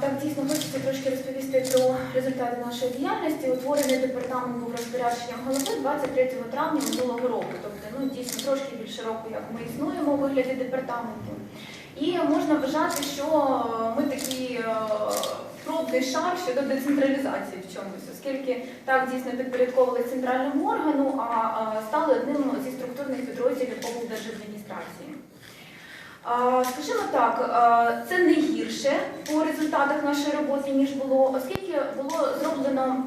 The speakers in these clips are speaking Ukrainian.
Так, дійсно, хочеться трошки розповісти про результати нашої діяльності. Утворений департамент був розпорядженням голови 23 травня минулого року. Тобто, ну дійсно трошки більше року, як ми існуємо у вигляді департаменту. І можна вважати, що ми такий е, пробний шар щодо децентралізації в чомусь, оскільки так дійсно підпорядковували центральному органу, а стали одним зі структурних підрозділів облдержадміністрації. Скажімо так, це не гірше по результатах нашої роботи, ніж було, оскільки було зроблено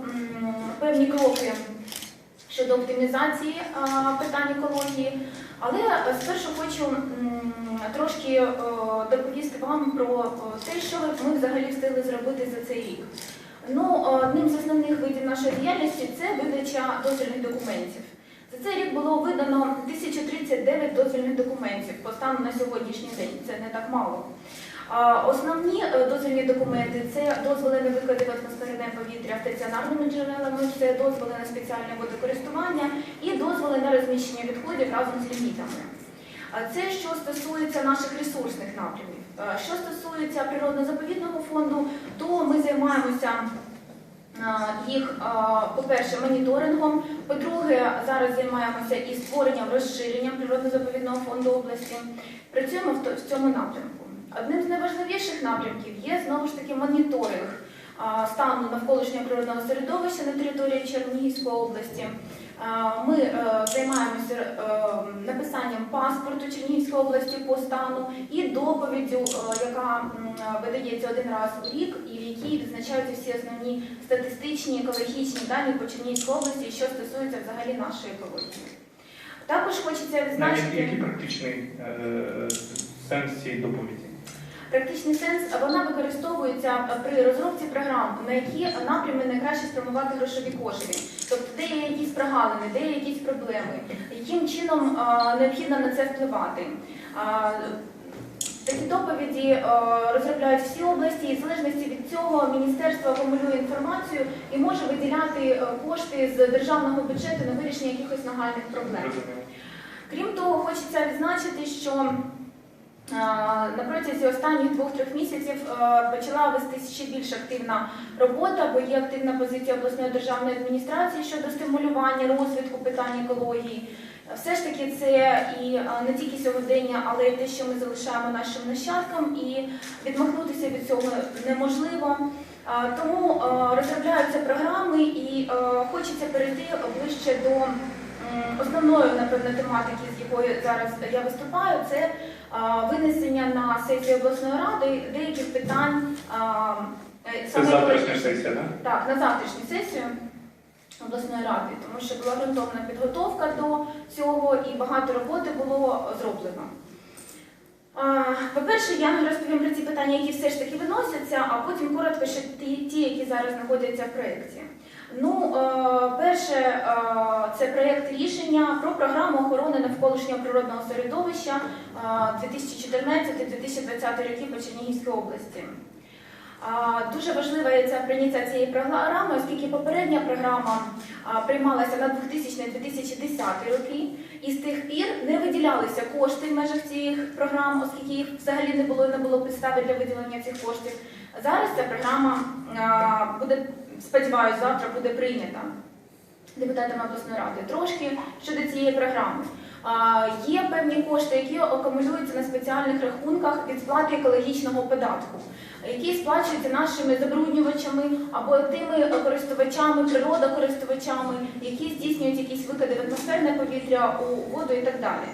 певні кроки щодо оптимізації питань екології. Але е, спершу хочу трошки е, доповісти вам про е, те, що ми взагалі встигли зробити за цей рік. Ну, одним з основних видів нашої діяльності це видача дозвільних документів. За цей рік було видано 1039 дозвільних документів по стану на сьогоднішній день. Це не так мало. Основні е, дозвільні документи це дозволи на викиди в атмосферне повітря стаціонарними джерелами, це дозволи на спеціальне водокористування і дозволи на розміщення відходів разом з лімітами. Це що стосується наших ресурсних напрямів. Що стосується природно-заповідного фонду, то ми займаємося їх, по-перше, моніторингом. По-друге, зараз займаємося і створенням, розширенням природно-заповідного фонду області. Працюємо в цьому напрямку. Одним з найважливіших напрямків є знову ж таки моніторинг стану навколишнього природного середовища на території Чернігівської області. Ми е, займаємося е, написанням паспорту Чернігівської області по стану і доповіддю, е, яка видається один раз у рік, і в якій відзначаються всі основні статистичні екологічні дані по Чернігівській області, що стосується взагалі нашої екології. Також хочеться Навіть відзначити. який практичний сенс цієї доповіді? Практичний сенс вона використовується при розробці програм, на які напрями найкраще спрямувати грошові кошти. Тобто, де є якісь прогалини, де є якісь проблеми, яким чином необхідно на це впливати. Такі доповіді е, розробляють всі області, і в залежності від цього міністерство акумулює інформацію і може виділяти е, кошти з державного бюджету на вирішення якихось нагальних проблем. Крім того, хочеться відзначити, що е, на протязі останніх двох-трьох місяців е, почала вестися ще більш активна робота, бо є активна позиція обласної державної адміністрації щодо стимулювання розвитку питань екології. Все ж таки, це і е, не тільки сьогодення, але й те, що ми залишаємо нашим нащадкам, і відмахнутися від цього неможливо. Тому е, розробляються програми, і хочеться перейти ближче до основної, напевно, тематики, якою зараз я виступаю, це винесення на сесію обласної ради деяких питань. е, Це завтрашня сесія, так? Так, на завтрашню сесію обласної ради, тому що була ґрунтовна підготовка до цього і багато роботи було зроблено. По-перше, я розповім про ці питання, які все ж таки виносяться, а потім коротко ще ті, ті які зараз знаходяться в проєкті. Ну, е, перше, е, це проєкт рішення про програму охорони навколишнього природного середовища е, 2014-2020 роки по Чернігівській області. Дуже важлива є прийняття цієї програми, оскільки попередня програма приймалася на 2000-2010 роки, і з тих пір не виділялися кошти в межах цих програм, оскільки їх взагалі не було не було підстави для виділення цих коштів. Зараз ця програма буде, сподіваюся, завтра буде прийнята депутатами обласної ради. Трошки щодо цієї програми. Є певні кошти, які акумулюються на спеціальних рахунках від сплати екологічного податку, які сплачуються нашими забруднювачами або тими користувачами, природокористувачами, які здійснюють якісь викиди в атмосферне повітря у воду і так далі.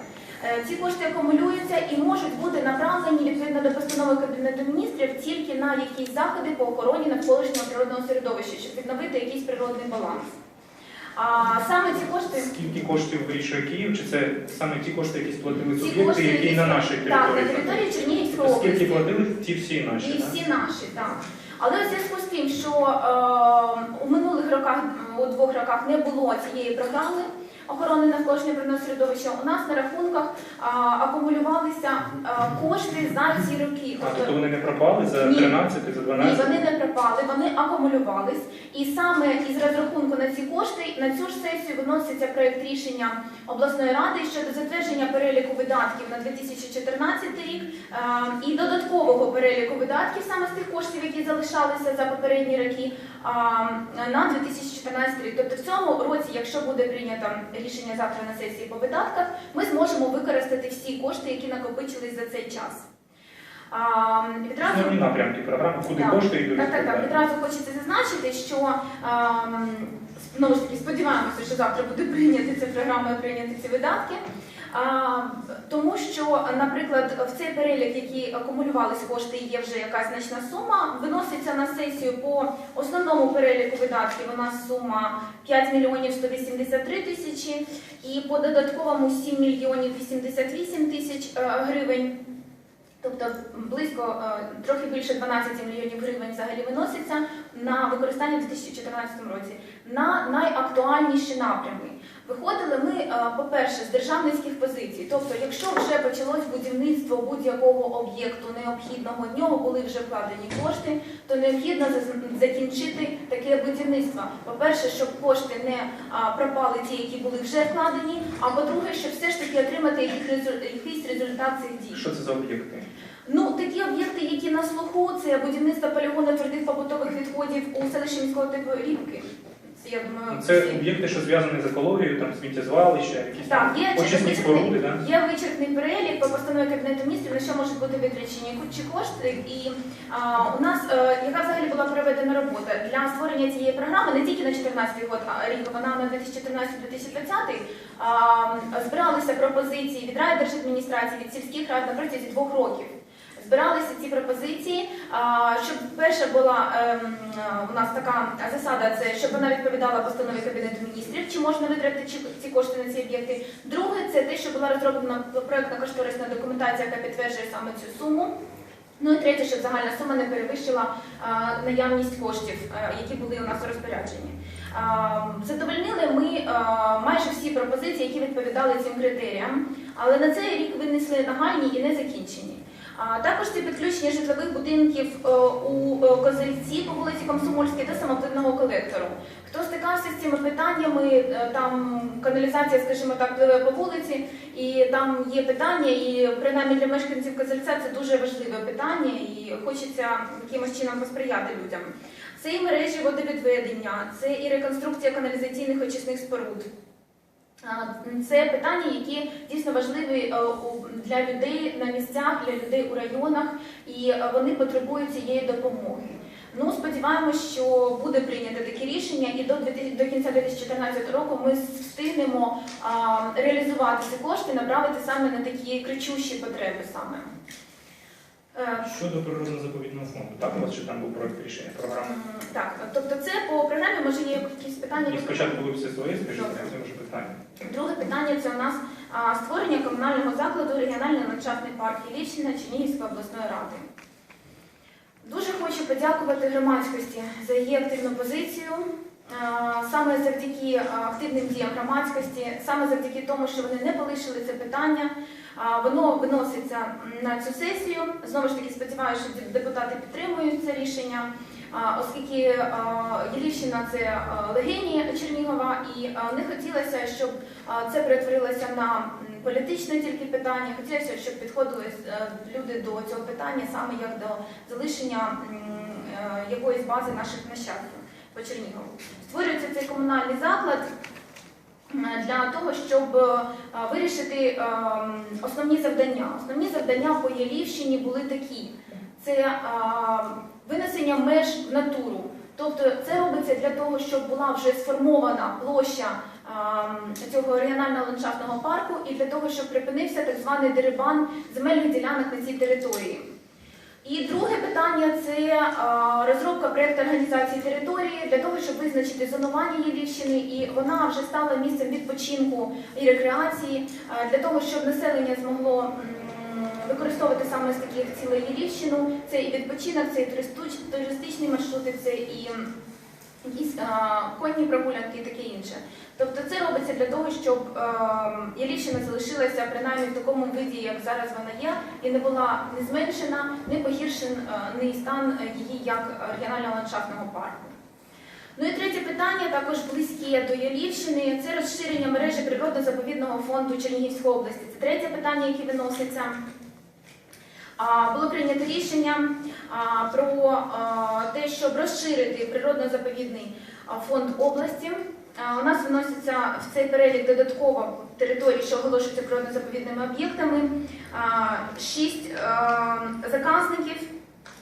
Е, Ці кошти акумулюються і можуть бути направлені відповідно до постанови Кабінету міністрів тільки на якісь заходи по охороні навколишнього природного середовища, щоб відновити якийсь природний баланс. А саме ці кошти Скільки коштів вирішує Київ? Чи це саме ті кошти, які сплатили суб'єкти, які на нашій Так, на території? території Чернігівської Тобто Скільки платили, ті всі наші, І всі наші, так. Але в зв'язку з тим, що е, у минулих роках, у двох роках не було цієї програми, охорони навколишнього природного середовища, у нас на рахунках а, акумулювалися а, кошти за ці роки. А, тобто вони не пропали за Ні. 13, за Ні, вони не пропали, вони акумулювались. І саме із розрахунку на ці кошти на цю ж сесію виноситься проєкт рішення обласної ради щодо затвердження переліку видатків на 2014 рік е, і додаткового переліку видатків саме з тих коштів, які залишалися за попередні роки, а, на 2014 рік. Тобто в цьому році, якщо буде прийнято рішення завтра на сесії по видатках, ми зможемо використати всі кошти, які накопичились за цей час. А, відразу Основні напрямки програми, куди Так. кошти йдуть? так, так, так. Відразу хочеться зазначити, що ем, знову ж таки сподіваємося, що завтра буде прийняти ця програма і прийняти ці видатки. А, тому що, наприклад, в цей перелік, які акумулювались кошти, є вже якась значна сума, виноситься на сесію по основному переліку видатків. У нас сума 5 мільйонів 183 тисячі, і по додатковому 7 мільйонів 88 тисяч е, гривень. Тобто близько е, трохи більше 12 мільйонів гривень взагалі виноситься на використання у 2014 році на найактуальніші напрями. Виходили ми, е, по-перше, з державницьких позицій. Тобто, якщо вже почалось будівництво будь-якого об'єкту необхідного, в нього були вже вкладені кошти, то необхідно закінчити таке будівництво. По-перше, щоб кошти не пропали ті, які були вже вкладені, а по-друге, щоб все ж таки отримати якийсь результат цих дій. Що це за об'єкти? Ну, такі об'єкти, які на слуху, це будівництво полігону твердих побутових відходів у селищі міського типу Рібки. Це, я думаю, Ну, Це всі- об'єкти, що зв'язані з екологією, там сміттєзвалища, якісь Так, там є очисні вичерпний- споруди, да? Є вичерпний перелік по постанові Кабінету міністрів, на що можуть бути витрачені чи кошти. І а, у нас, е, яка взагалі була проведена робота для створення цієї програми не тільки на 14 год, а рік, вона на 2014-2020, а, збиралися пропозиції від райдержадміністрації, від сільських рад на протязі двох років. Збиралися ці пропозиції, щоб перша була ем, у нас така засада, це щоб вона відповідала постанові Кабінету міністрів, чи можна витратити ці кошти на ці об'єкти. Друге, це те, що була розроблена проєктна кошторисна документація, яка підтверджує саме цю суму. Ну і третє, щоб загальна сума не перевищила наявність коштів, а, які були у нас у розпорядженні. Задовольнили ми а, майже всі пропозиції, які відповідали цим критеріям, але на цей рік винесли нагальні і не закінчені. Також це підключення житлових будинків е, у е, Козельці по вулиці Комсомольській до самопливного колектору. Хто стикався з цими питаннями, е, там каналізація, скажімо так, пливе по вулиці, і там є питання, і принаймні для мешканців Козельця це дуже важливе питання, і хочеться якимось чином посприяти людям. Це і мережі водовідведення, це і реконструкція каналізаційних очисних споруд. Це питання, які дійсно важливі е, для людей на місцях, для людей у районах, і е, вони потребують цієї допомоги. Ну, сподіваємось, що буде прийнято таке рішення, і до 2000 до кінця 2014 року ми встигнемо реалізувати ці кошти, направити саме на такі кричущі потреби саме. Е, Щодо природно-заповідного фонду, так у вас чи там був проект рішення програми? Так, тобто це по програмі може є якісь питання. І спочатку ви все своє, скажіть, а потім вже питання. Друге питання це у нас а, створення комунального закладу регіональний ландшафтний парк Іллічина Чернігівської обласної ради. Дуже хочу подякувати громадськості за її активну позицію. А, Саме завдяки активним діям громадськості, саме завдяки тому, що вони не полишили це питання, воно виноситься на цю сесію. Знову ж таки, сподіваюся, що депутати підтримують це рішення, оскільки Єлівщина це легені Чернігова, і не хотілося, щоб це перетворилося на політичне тільки питання. Хотілося, щоб підходили е, люди до цього питання саме як до залишення е, якоїсь бази наших нащадків по Чернігову. Створюється цей комунальний заклад для того, щоб е, вирішити е, основні завдання. Основні завдання по Єлівщині були такі: це е, винесення меж в натуру. Тобто це робиться для того, щоб була вже сформована площа цього регіонального ландшафтного парку і для того, щоб припинився так званий дерибан земельних ділянок на цій території. І друге питання це е, розробка проєкту організації території для того, щоб визначити зонування Єлівщини, і вона вже стала місцем відпочинку і рекреації е, для того, щоб населення змогло використовувати саме з таких цілей Єлівщину. Це і відпочинок, це і туристичні маршрути, це і конні прогулянки і таке інше. Тобто це робиться для того, щоб е, Ялівщина залишилася принаймні в такому виді, як зараз вона є, і не була не зменшена, не погіршений стан е, її як регіонального ландшафтного парку. Ну і третє питання, також близьке до Ялівщини, це розширення мережі природно-заповідного фонду Чернігівської області. Це третє питання, яке виноситься. Було прийнято рішення про те, щоб розширити природно-заповідний фонд області. У нас виноситься в цей перелік додатково території, що оголошуються природно-заповідними об'єктами, шість заказників,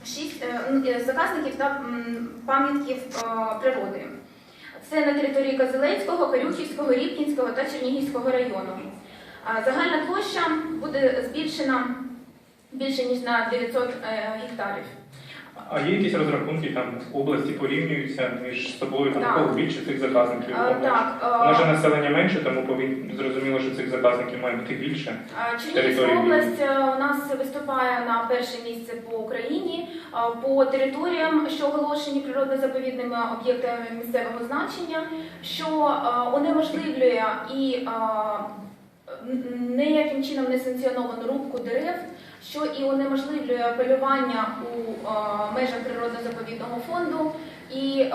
шість е, н- е, заказників та пам'ятків природи. Це на території Козелецького, Корюхівського, Рібкінського та Чернігівського району. Загальна площа буде збільшена більше ніж на 900 е, гектарів. А є якісь розрахунки там області порівнюються між собою, там Так. кого більше цих заказників? Е, Так, Може населення менше, тому повинні зрозуміло, що цих заказників має бути більше. Чернігівська область е, у нас виступає на перше місце по Україні, по територіям, що оголошені природно-заповідними об'єктами місцевого значення, що е, унеможливлює і ніяким чином не санкціоновану рубку дерев, що і унеможливлює полювання у е, межах природно-заповідного фонду. І е,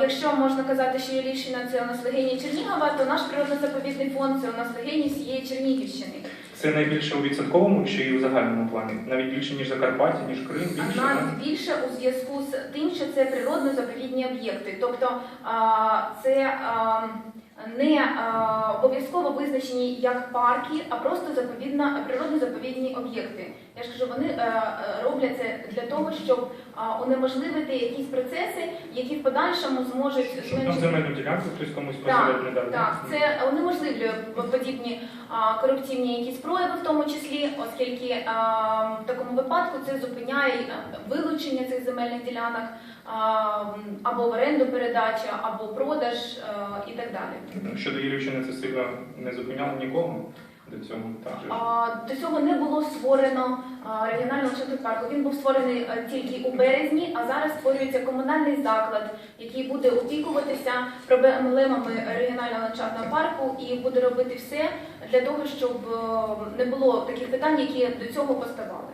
якщо можна казати, що Ялівщина це у нас легені Чернігова, то наш природно-заповідний фонд це у нас легені всієї Чернігівщини. Це найбільше у відсотковому чи і у загальному плані? Навіть більше, ніж Закарпаття, ніж Крим, більше. так? навіть більше у зв'язку з тим, що це природно-заповідні об'єкти. Тобто а, це а, не а, обов'язково визначені як парки, а просто заповідна природно-заповідні об'єкти. Я ж кажу, вони е, е, роблять це для того, щоб унеможливити якісь процеси, які в подальшому зможуть Щоб там земельну ділянку хтось комусь не дав. Так, це унеможливлює подібні корупційні якісь прояви, в тому числі, оскільки в такому випадку це зупиняє е, вилучення цих земельних ділянок або в оренду передача, або продаж е, і так далі. Щодо Єлівщини це сильно не зупиняло нікого до цього. Так, же ж. А, До цього не було створено регіонального парку. Він був створений е, тільки у березні, а зараз створюється комунальний заклад, який буде опікуватися проблемами регіонального ландшафтного парку і буде робити все для того, щоб е, не було таких питань, які до цього поставали.